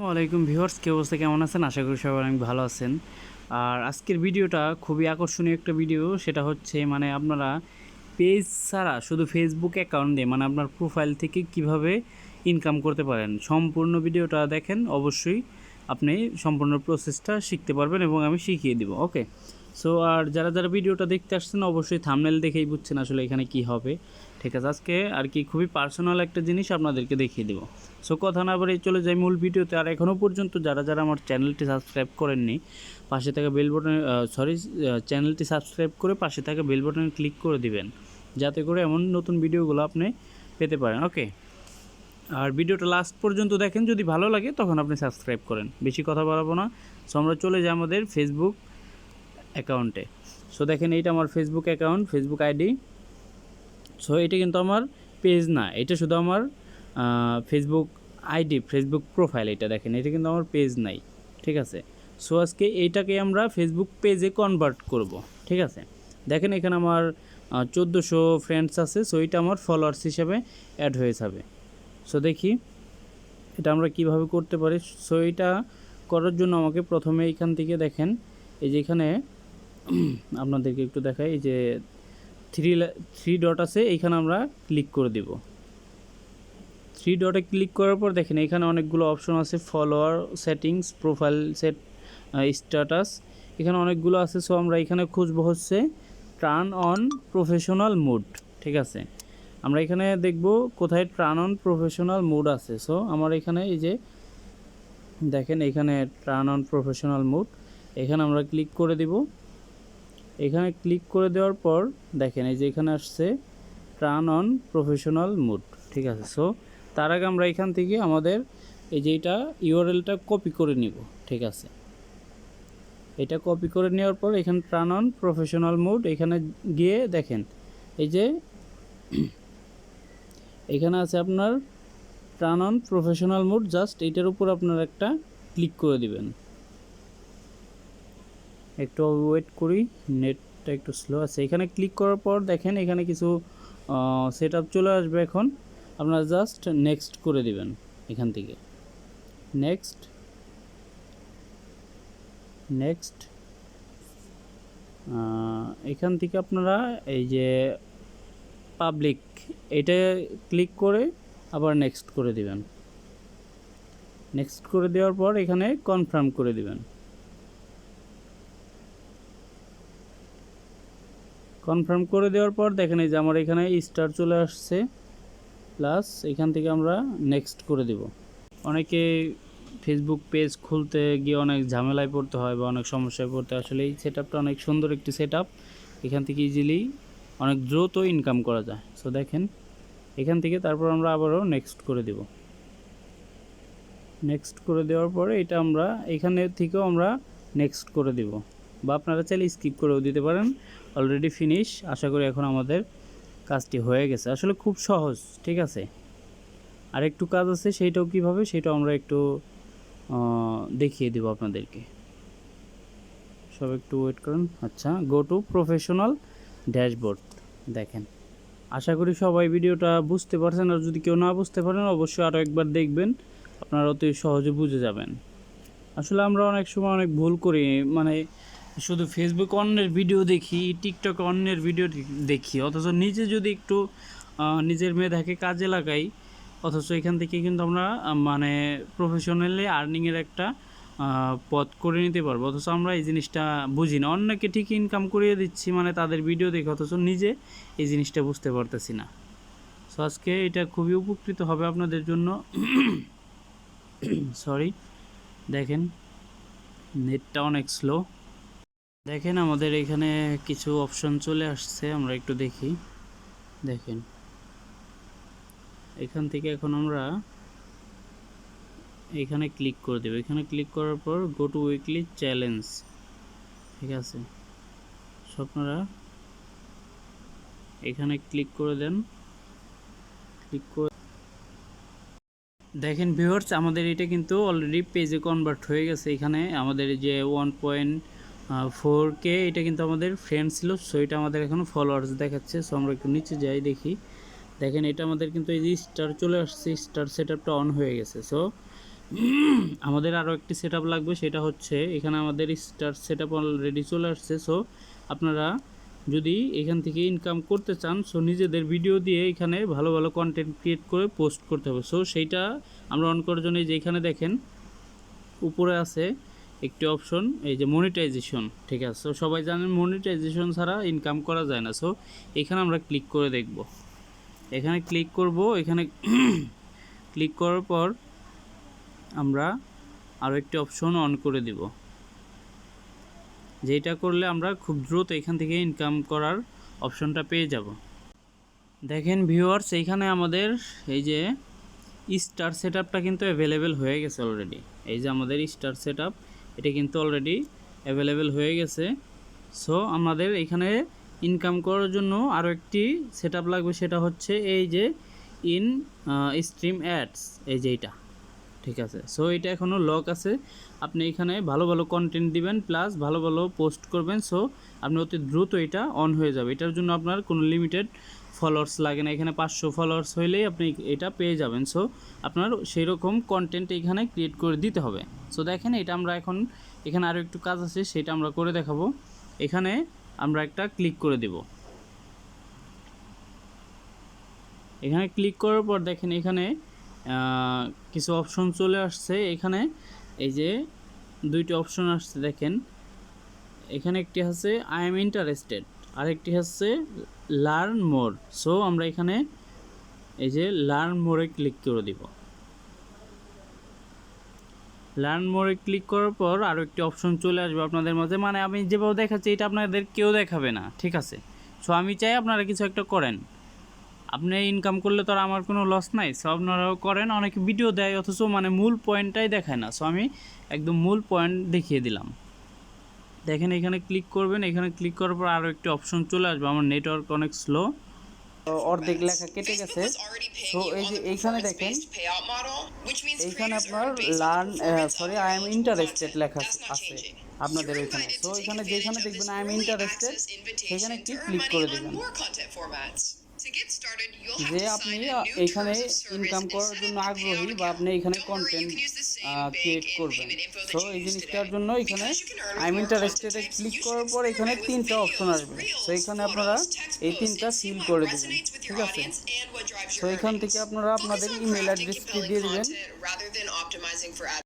আসসালামাইকুম ভিউয়ার্স, কি অবস্থা, কেমন আছেন? আশা করি সবাই অনেক ভালো আছেন। আর আজকের ভিডিওটা খুবই আকর্ষণীয় একটা ভিডিও, সেটা হচ্ছে মানে আপনারা পেজ ছাড়া শুধু ফেসবুক অ্যাকাউন্ট দিয়ে মানে আপনার প্রোফাইল থেকে কীভাবে ইনকাম করতে পারেন। সম্পূর্ণ ভিডিওটা দেখেন, অবশ্যই আপনি সম্পূর্ণ প্রসেসটা শিখতে পারবেন এবং আমি শিখিয়ে দিব ওকে সো আর যারা যারা ভিডিওটা দেখতে আসছেন, অবশ্যই থামনেল দেখেই বুঝছেন আসলে এখানে কি হবে। ঠিক আছে, আজকে আর কি খুবই পার্সোনাল একটা জিনিস আপনাদেরকে দেখিয়ে দেবো। সো কথা না বলে চলে যাই মূল ভিডিওতে। আর এখনও পর্যন্ত যারা যারা আমার চ্যানেলটি সাবস্ক্রাইব করেননি, পাশে থাকা বেল বাটনে সরি চ্যানেলটি সাবস্ক্রাইব করে পাশে থাকা বেল বাটনে ক্লিক করে দিবেন। যাতে করে এমন নতুন ভিডিওগুলো আপনি পেতে পারেন। ওকে আর ভিডিওটা লাস্ট পর্যন্ত দেখেন, যদি ভালো লাগে, তখন আপনি সাবস্ক্রাইব করেন। বেশি কথা বলাবো না। সো আমরা চলে যাই আমাদের ফেসবুক অ্যাকাউন্টে সো দেখেন এইটা আমার Facebook account Facebook ID so এটা কিন্তু আমার পেজ না। এটা শুধু আমার ফেসবুক আইডি ফেসবুক প্রোফাইল এটা দেখেন। এটা কিন্তু আমার পেজ নাই। ঠিক আছে? সো আজকে এইটাকে আমরা ফেসবুক পেজে কনভার্ট করব। ঠিক আছে? দেখেন এখানে আমার চোদ্দোশো ফ্রেন্ডস আছে। সো এটা আমার ফলোয়ার্স হিসেবে অ্যাড হয়ে যাবে। সো দেখি এটা আমরা কীভাবে করতে পারি। সো এটা করার জন্য আমাকে প্রথমে এইখান থেকে দেখেন, এই যে এখানে আপনাদেরকে একটু দেখাই। এই যে থ্রি থ্রি ডট আছে, এইখানে আমরা ক্লিক করে দিব। থ্রি ডটে ক্লিক করার পর দেখেন, এখানে অনেকগুলো অপশন আছে follower settings profile set status এখানে অনেকগুলো আছে সো আমরা এখানে খুঁজবো হচ্ছে টার্ন অন প্রফেশনাল মুড ঠিক আছে? আমরা এখানে দেখব কোথায় টার্ন অন প্রফেশনাল মুড আছে সো আমার এখানে এই যে, দেখেন এখানে টার্ন অন প্রফেশনাল মুড এখানে আমরা ক্লিক করে দিব। এখানে ক্লিক করে দেওয়ার পর দেখেন, এই যে এখানে আসছে টার্ন অন প্রফেশনাল মুড ঠিক আছে? সো তার আগে আমরা এখান থেকে আমাদের এই যে এটা ইউআরএলটা কপি করে নিব, ঠিক আছে? এটা কপি করে নেওয়ার পর এখানে টার্ন অন প্রফেশনাল মুড এখানে গিয়ে দেখেন, এই যে এখানে আছে আপনার turn on professional mode just এটার উপর আপনার একটা ক্লিক করে দিবেন। একটু ওয়েট করি নেটটা একটু স্লো আছে। এখানে ক্লিক করার পর দেখেন এখানে কিছু সেট চলে আসবে এখন। আপনারা জাস্ট নেক্সট করে দিবেন এখান থেকে। নেক্সট নেক্সট এখান থেকে আপনারা এই যে পাবলিক এটা ক্লিক করে আবার নেক্সট করে দিবেন। নেক্সট করে দেওয়ার পর এখানে কনফার্ম করে দিবেন। কনফার্ম করে দেওয়ার পর দেখেন এই যে আমার এখানে স্টার চলে আসছে প্লাস এখান থেকে আমরা নেক্সট করে দেব। অনেকে ফেসবুক পেজ খুলতে গিয়ে অনেক ঝামেলায় পড়তে হয় বা অনেক সমস্যায় পড়তে। আসলে এই সেট অনেক সুন্দর একটি সেট এখান থেকে ইজিলি অনেক দ্রুত ইনকাম করা যায়। সো দেখেন, এখান থেকে তারপর আমরা আবারও নেক্সট করে দেব। নেক্সট করে দেওয়ার পরে এটা আমরা এখানে থেকেও আমরা নেক্সট করে দেব। বা আপনারা চাইলে স্কিপ করেও দিতে পারেন। অলরেডি ফিনিশ আশা করি এখন আমাদের কাজটি হয়ে গেছে। আসলে খুব সহজ, ঠিক আছে? আর একটু কাজ আছে, সেইটাও কীভাবে, সেটাও আমরা একটু দেখিয়ে দেবো আপনাদেরকে। সব একটু ওয়েট করুন। আচ্ছা গো টু প্রফেশনাল ড্যাশবোর্ড দেখেন। আশা করি সবাই ভিডিওটা বুঝতে পারছেন, আর যদি কেউ না বুঝতে পারেন, অবশ্যই আরও একবার দেখবেন, আপনারা অতি সহজে বুঝে যাবেন। আসলে আমরা অনেক সময় অনেক ভুল করি মানে শুধু ফেসবুক অন্যের ভিডিও দেখি টিকটক অন্যের ভিডিও দেখি। অথচ নিজে যদি একটু নিজের মেধাকে কাজে লাগাই, অথচ এখান থেকে কিন্তু আমরা মানে প্রফেশনালি আর্নিংয়ের একটা পথ করে নিতে পারব। অথচ আমরা এই জিনিসটা বুঝি না। অন্যকে ঠিক ইনকাম করিয়ে দিচ্ছি মানে তাদের ভিডিও দেখে, অথচ নিজে এই জিনিসটা বুঝতে পারতেছি না। সো আজকে এটা খুবই উপকৃত হবে আপনাদের জন্য। সরি দেখেন নেটটা অনেক স্লো দেখেন আমাদের এখানে কিছু অপশন চলে আসছে, আমরা একটু দেখি। দেখেন। এখান থেকে এখন আমরা এখানে ক্লিক করে দেবো। এখানে ক্লিক করার পর গো টু উইকলি চ্যালেঞ্জ ঠিক আছে? আপনারা এখানে ক্লিক করে দেন। ক্লিক করে দেখেন ভিউয়ার্স আমাদের এটা কিন্তু অলরেডি পেজে কনভার্ট হয়ে গেছে। এখানে আমাদের যে ওয়ান পয়েন্ট ফোর কে এটা কিন্তু আমাদের ফ্রেন্ড ছিল সো এটা আমাদের এখন ফলোয়ার্স দেখাচ্ছে সো আমরা একটু নিচে যাই দেখি। দেখেন, এটা আমাদের কিন্তু এই যে স্টার চলে আসছে স্টার সেট অন হয়ে গেছে সো আমাদের আরও একটি সেট লাগবে, সেটা হচ্ছে এখানে আমাদের স্টার সেট আপ অলরেডি চলে আসছে সো আপনারা যদি এখান থেকে ইনকাম করতে চান সো নিজেদের ভিডিও দিয়ে এখানে ভালো ভালো কন্টেন্ট ক্রিয়েট করে পোস্ট করতে হবে। সো সেইটা আমরা অন করার জন্য এই যে এখানে দেখেন, উপরে আছে একটি অপশন এই যে মনিটাইজেশন ঠিক আছে? সো সবাই জানেন মনিটাইজেশন ছাড়া ইনকাম করা যায় না। সো এখানে আমরা ক্লিক করে দেখব। এখানে ক্লিক করব, এখানে ক্লিক করার পর আমরা আরও একটি অপশন অন করে দিব। যেটা করলে আমরা খুব দ্রুত এখান থেকে ইনকাম করার অপশনটা পেয়ে যাব। দেখেন ভিউয়ার্স এইখানে আমাদের এই যে স্টার সেট আপটা কিন্তু অ্যাভেলেবেল হয়ে গেছে অলরেডি এই যে আমাদের স্টার সেট আপ এটা কিন্তু অলরেডি অ্যাভেলেবেল হয়ে গেছে। সো আমাদের এখানে ইনকাম করার জন্য আরও একটি সেট লাগবে, সেটা হচ্ছে এই যে ইন স্ট্রিম অ্যাডস এই যে এইটা ঠিক আছে? সো এটা এখনও লক আছে। আপনি এখানে ভালো ভালো কন্টেন্ট দিবেন প্লাস ভালো ভালো পোস্ট করবেন। সো আপনি অতি দ্রুত এটা অন হয়ে যাবে। এটার জন্য আপনার কোনো লিমিটেড ফলোয়ার্স লাগে না, এখানে পাঁচশো ফলোয়ার্স হইলেই আপনি এটা পেয়ে যাবেন। সো আপনার সেই রকম কন্টেন্ট এখানে ক্রিয়েট করে দিতে হবে। সো দেখেন এটা আমরা এখন, এখানে আরও একটু কাজ আছে, সেটা আমরা করে দেখাবো। এখানে আমরা একটা ক্লিক করে দেব। এখানে ক্লিক করার পর দেখেন এখানে কিছু অপশন চলে আসছে। এখানে এই যে দুইটি অপশন আসছে, দেখেন। এখানে একটি আছে আই এম ইন্টারেস্টেড আরেকটি হচ্ছে লার্ন মোর সো আমরা এখানে এই যে লার্ন মোরে ক্লিক করে দিব। লার্ন মোরে ক্লিক করার পর আরও একটি অপশন চলে আসবে আপনাদের মাঝে। মানে আমি যেভাবে দেখাচ্ছি, এটা আপনাদের কেউ দেখাবে না, ঠিক আছে? সো আমি চাই আপনারা কিছু একটা করেন। আপনি ইনকাম করলে তো আর আমার কোনো লস নাই। সো আপনারাও করেন, অনেকে ভিডিও দেয়, অথচ মানে মূল পয়েন্টটাই দেখায় না। সো আমি একদম মূল পয়েন্ট দেখিয়ে দিলাম। দেখেন এখানে ক্লিক করবেন এখানে ক্লিক করার পর আরও একটি অপশন চলে আসবে। আমার নেটওয়ার্ক অনেক স্লো অর্ধেক লেখা কেটে গেছে। সো এই যে এইখানে দেখেন এইখানে আপনার learn sorry I am interested লেখা আছে আপনাদের ওইখানে তো এখানে যেখানে দেখবেন আই এম ইন্টারেস্টেড সেখানে একটি ক্লিক করে দেবেন। যে আপনি এখানে ইনকাম করার জন্য আগ্রহী বা আপনি এখানে কন্টেন্ট ক্রিয়েট করবেন। তো এই জিনিসটার জন্য এখানে আই ইন্টারেস্টেডে ক্লিক করার পর এখানে তিনটা অপশন আসবে। তো এখানে আপনারা এই তিনটা সিল করে দেবেন। ঠিক আছে? তো এখান থেকে আপনারা আপনাদের ইমেল অ্যাড্রেসটি দিয়ে দেবেন?